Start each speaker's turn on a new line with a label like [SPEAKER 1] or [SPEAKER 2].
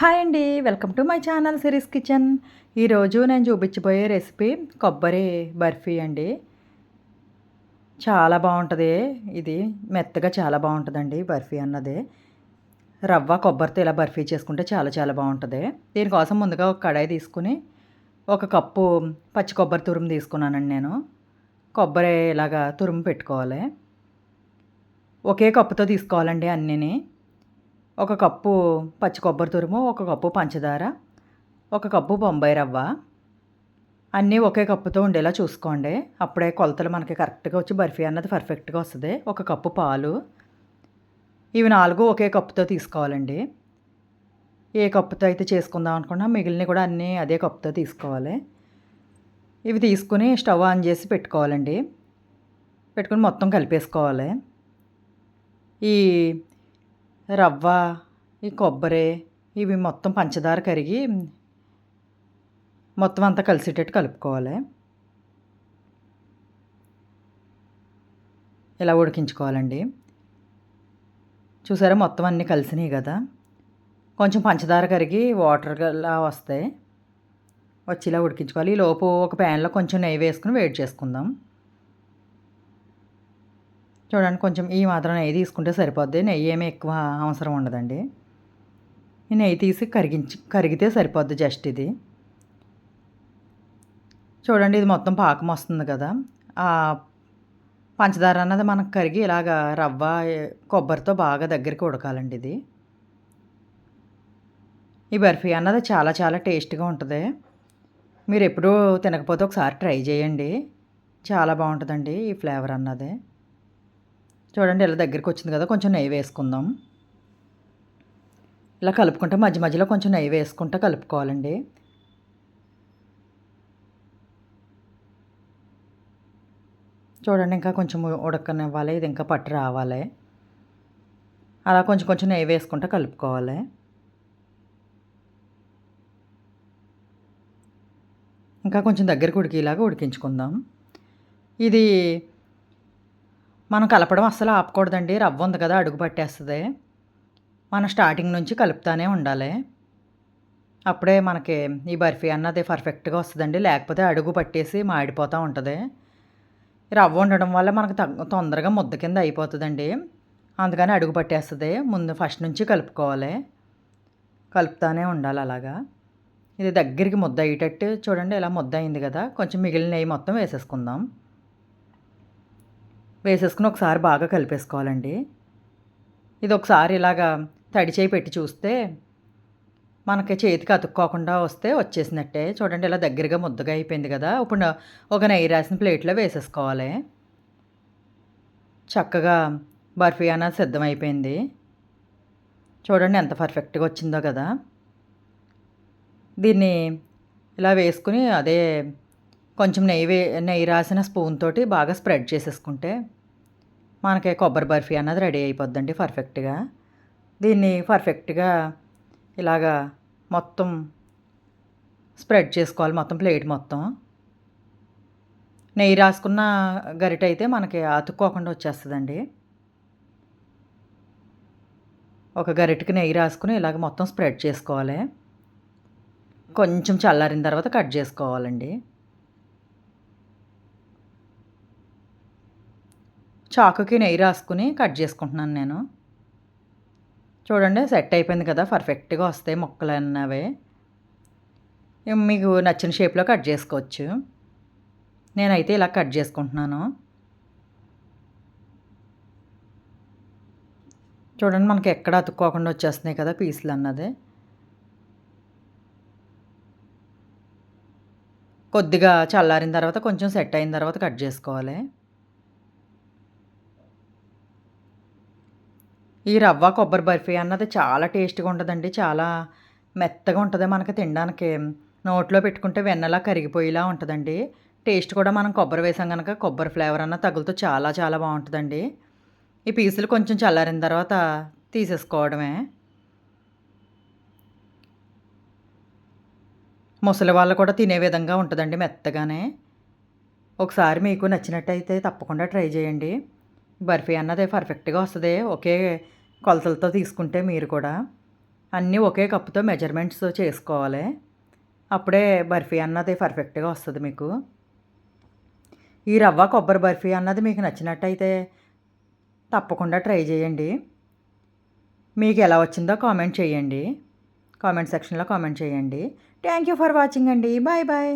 [SPEAKER 1] Hi అండి welcome to my channel Siri's kitchen. ఈరోజు నేను చూపించబోయే రెసిపీ కొబ్బరి బర్ఫీ అండి. చాలా బాగుంటుంది. ఇది మెత్తగా చాలా బాగుంటుందండి బర్ఫీ అన్నది. రవ్వ కొబ్బరితో ఇలా బర్ఫీ చేసుకుంటే చాలా చాలా బాగుంటుంది. దీనికోసం ముందుగా ఒక కడాయి తీసుకుని ఒక కప్పు పచ్చి కొబ్బరి తురుము తీసుకున్నానండి నేను. కొబ్బరి ఇలాగా తురుము పెట్టుకోవాలి. ఒకే కప్పుతో తీసుకోవాలండి అన్నీని. ఒక కప్పు పచ్చి కొబ్బరి తురుము ఒక కప్పు పంచదార ఒక కప్పు బొంబాయి రవ్వ. అన్నీ ఒకే కప్పుతో ఉండేలా చూసుకోండి. అప్పుడే కొలతలు మనకి కరెక్ట్గా వచ్చి బర్ఫీ అన్నది పర్ఫెక్ట్గా వస్తుంది. ఒక కప్పు పాలు. ఇవి నాలుగు ఒకే కప్పుతో తీసుకోవాలండి. ఏ కప్పుతో అయితే చేసుకుందాం అనుకున్నా మిగిలిన కూడా అన్నీ అదే కప్పుతో తీసుకోవాలి. ఇవి తీసుకుని స్టవ్ ఆన్ చేసి పెట్టుకోవాలండి. పెట్టుకుని మొత్తం కలిపేసుకోవాలి. ఈ రవ్వ ఈ కొబ్బరి ఇవి మొత్తం పంచదార కరిగి మొత్తం అంతా కలిసేటట్టు కలుపుకోవాలి. ఇలా ఉడికించుకోవాలండి. చూసారా మొత్తం అన్నీ కలిసినాయి కదా? కొంచెం పంచదార కరిగి వాటర్లా వస్తాయి వచ్చి ఇలా ఉడికించుకోవాలి. ఈ లోపు ఒక ప్యాన్లో కొంచెం నెయ్యి వేసుకుని వేడి చేసుకుందాం. చూడండి కొంచెం ఈ మాత్రం నెయ్యి తీసుకుంటే సరిపోద్ది. నెయ్యి ఏమీ ఎక్కువ అవసరం ఉండదండి. ఈ నెయ్యి తీసి కరిగించి కరిగితే సరిపోద్ది జస్ట్ ఇది. చూడండి ఇది మొత్తం పాకం వస్తుంది కదా. పంచదార అన్నది మనకు కరిగి ఇలాగ రవ్వ కొబ్బరితో బాగా దగ్గరికి ఉడకాలండి ఇది. ఈ బర్ఫీ అన్నది చాలా చాలా టేస్ట్గా ఉంటుంది. మీరు ఎప్పుడూ తినకపోతే ఒకసారి ట్రై చేయండి. చాలా బాగుంటుందండి ఈ ఫ్లేవర్ అన్నది. చూడండి ఇలా దగ్గరికి వచ్చింది కదా కొంచెం నెయ్యి వేసుకుందాం. ఇలా కలుపుకుంటే మధ్య మధ్యలో కొంచెం నెయ్యి వేసుకుంటూ కలుపుకోవాలండి. చూడండి ఇంకా కొంచెం ఉడకనివ్వాలి ఇది ఇంకా పట్టు రావాలి. అలా కొంచెం కొంచెం నెయ్యి వేసుకుంటూ కలుపుకోవాలి. ఇంకా కొంచెం దగ్గరకు ఉడికేలాగా ఉడికించుకుందాం. ఇది మనం కలపడం అస్సలు ఆపకూడదండి. రవ్వ ఉంది కదా అడుగు పట్టేస్తుంది. మనం స్టార్టింగ్ నుంచి కలుపుతానే ఉండాలి. అప్పుడే మనకి ఈ బర్ఫీ అన్నది పర్ఫెక్ట్గా వస్తుందండి. లేకపోతే అడుగు పట్టేసి మాడిపోతూ ఉంటుంది. రవ్వ ఉండడం వల్ల మనకు తొందరగా ముద్ద కింద అయిపోతుందండి. అందుకని అడుగు పట్టేస్తుంది. ముందు ఫస్ట్ నుంచి కలుపుకోవాలి. కలుపుతానే ఉండాలి అలాగా. ఇది దగ్గరికి ముద్ద అయ్యేటట్టు చూడండి ఇలా ముద్ద అయింది కదా. కొంచెం మిగిలిన నెయ్యి మొత్తం వేసేసుకుందాం. వేసేసుకుని ఒకసారి బాగా కలిపేసుకోవాలండి. ఇది ఒకసారి ఇలాగా తడి చేయి పెట్టి చూస్తే మనకి చేతికి అతుక్కోకుండా వస్తే వచ్చేసినట్టే. చూడండి ఇలా దగ్గరగా ముద్దగా అయిపోయింది కదా. ఇప్పుడు ఒక నెయ్యి రాసిన ప్లేట్లో వేసేసుకోవాలి. చక్కగా బర్ఫీ అన్నది సిద్ధమైపోయింది. చూడండి ఎంత పర్ఫెక్ట్గా వచ్చిందో కదా. దీన్ని ఇలా వేసుకుని అదే కొంచెం నెయ్యి నెయ్యి రాసిన స్పూన్ తోటి బాగా స్ప్రెడ్ చేసేసుకుంటే మనకి కొబ్బరి బర్ఫీ అన్నది రెడీ అయిపోద్దండి పర్ఫెక్ట్గా. దీన్ని పర్ఫెక్ట్గా ఇలాగా మొత్తం స్ప్రెడ్ చేసుకోవాలి మొత్తం ప్లేట్ మొత్తం. నెయ్యి రాసుకున్న గరిట అయితే మనకి అతుక్కోకుండా వచ్చేస్తుందండి. ఒక గరిటకి నెయ్యి రాసుకుని ఇలాగ మొత్తం స్ప్రెడ్ చేసుకోవాలి. కొంచెం చల్లారిన తర్వాత కట్ చేసుకోవాలండి. చాకుకి నెయ్యి రాసుకుని కట్ చేసుకుంటున్నాను నేను. చూడండి సెట్ అయిపోయింది కదా పర్ఫెక్ట్గా వస్తాయి మొక్కలు అన్నవి. మీకు నచ్చిన షేప్లో కట్ చేసుకోవచ్చు. నేనైతే ఇలా కట్ చేసుకుంటున్నాను. చూడండి మనకి ఎక్కడ అతుక్కోకుండా వచ్చేస్తున్నాయి కదా పీసులు అన్నది. కొద్దిగా చల్లారిన తర్వాత కొంచెం సెట్ అయిన తర్వాత కట్ చేసుకోవాలి. ఈ రవ్వ కొబ్బరి బర్ఫీ అన్నది చాలా టేస్ట్గా ఉంటుందండి. చాలా మెత్తగా ఉంటుంది మనకి తినడానికి. నోట్లో పెట్టుకుంటే వెన్నలా కరిగిపోయేలా ఉంటుందండి. టేస్ట్ కూడా మనం కొబ్బరి వేసాం కనుక కొబ్బరి ఫ్లేవర్ అన్న తగులుతూ చాలా చాలా బాగుంటుందండి. ఈ పీసులు కొంచెం చల్లారిన తర్వాత తీసేసుకోవడమే. ముసలి వాళ్ళు కూడా తినే విధంగా ఉంటుందండి మెత్తగానే. ఒకసారి మీకు నచ్చినట్టయితే తప్పకుండా ట్రై చేయండి. బర్ఫీ అన్నది పర్ఫెక్ట్గా వస్తుంది. ఒకే కొలతలతో తీసుకుంటే మీరు కూడా అన్నీ ఒకే కప్పుతో మెజర్మెంట్స్ చేసుకోవాలి. అప్పుడే బర్ఫీ అన్నది పర్ఫెక్ట్గా వస్తుంది మీకు. ఈ రవ్వ కొబ్బరి బర్ఫీ అన్నది మీకు నచ్చినట్టయితే తప్పకుండా ట్రై చేయండి. మీకు ఎలా వచ్చిందో కామెంట్ చేయండి. కామెంట్ సెక్షన్లో కామెంట్ చేయండి. థ్యాంక్ యూ ఫర్ వాచింగ్ అండి. Bye bye.